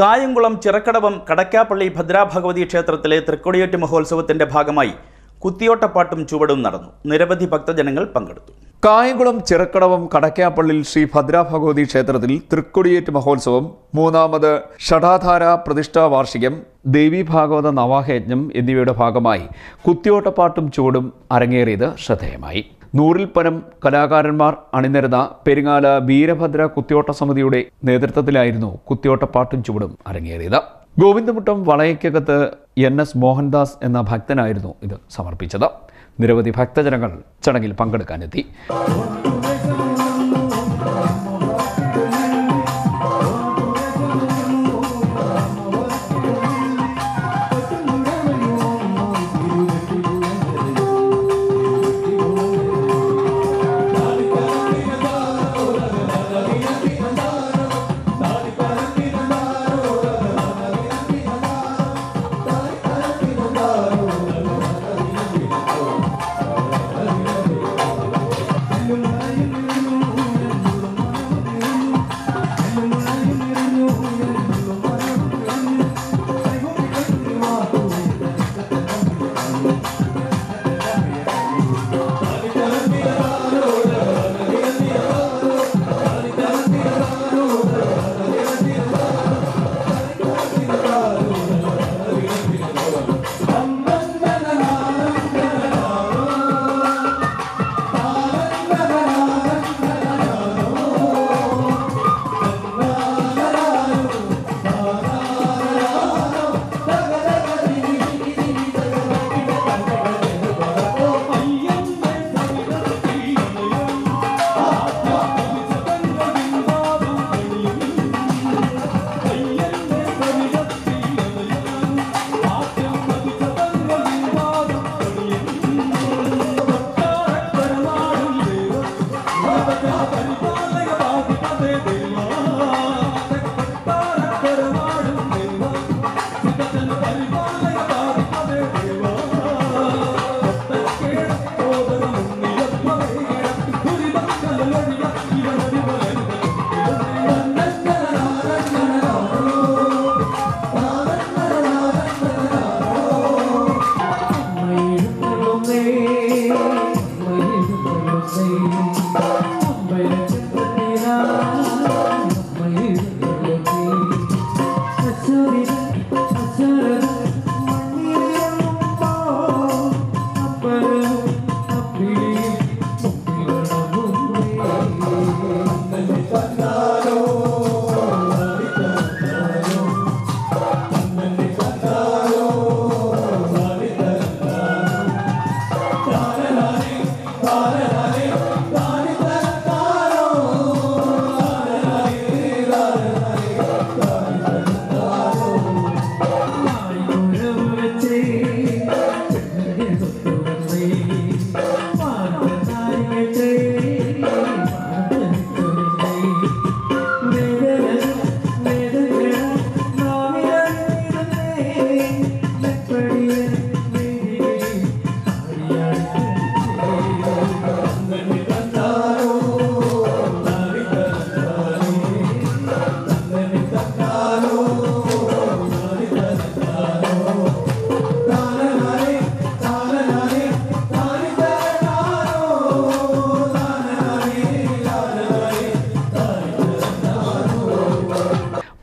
കായംകുളം ചിറക്കടവം കടക്കാപ്പള്ളി ഭദ്രാഭഗവതി ക്ഷേത്രത്തിലെ തൃക്കൊടിയേറ്റ് മഹോത്സവത്തിന്റെ ഭാഗമായി കുത്തിയോട്ടപ്പാട്ടും ചുവടും നടന്നു. നിരവധി ഭക്തജനങ്ങൾ പങ്കെടുത്തു. കായംകുളം ചിറക്കടവം കടക്കാപ്പള്ളിൽ ശ്രീ ഭദ്രാഭഗവതി ക്ഷേത്രത്തിൽ തൃക്കൊടിയേറ്റ് മഹോത്സവം മൂന്നാമത് ഷടാധാര പ്രതിഷ്ഠാ വാർഷികം ദേവി ഭാഗവത നവാഹയജ്ഞം എന്നിവയുടെ ഭാഗമായി കുത്തിയോട്ടപ്പാട്ടും ചുവടും അരങ്ങേറിയത് ശ്രദ്ധേയമായി. നൂറിൽ പരം കലാകാരന്മാർ അണിനിരന്ന പെരിങ്ങാല വീരഭദ്ര കുത്തിയോട്ട സമിതിയുടെ നേതൃത്വത്തിലായിരുന്നു കുത്തിയോട്ട പാട്ടും ചുവടും അരങ്ങേറിയത്. ഗോവിന്ദമുട്ടം വളയക്കകത്ത് എൻ എസ് മോഹൻദാസ് എന്ന ഭക്തനായിരുന്നു ഇത് സമർപ്പിച്ചത്. നിരവധി ഭക്തജനങ്ങൾ ചടങ്ങിൽ പങ്കെടുക്കാനെത്തി.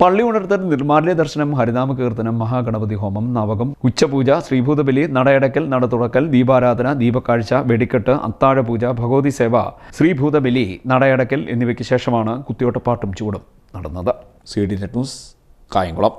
പള്ളി ഉണർത്തൽ നിർമാല്യ ദർശനം ഹരിനാമ കീർത്തനം മഹാഗണപതി ഹോമം നവകം ഉച്ചപൂജ ശ്രീഭൂതബലി നടയടക്കൽ നടതുറക്കൽ ദീപാരാധന ദീപക്കാഴ്ച വെടിക്കെട്ട് അത്താഴപൂജ ഭഗവതി സേവ ശ്രീഭൂതബലി നടയടക്കൽ എന്നിവയ്ക്ക് ശേഷമാണ് കുത്തിയോട്ടപ്പാട്ടും ചൂടും നടന്നത്. C D news Kayamkulam.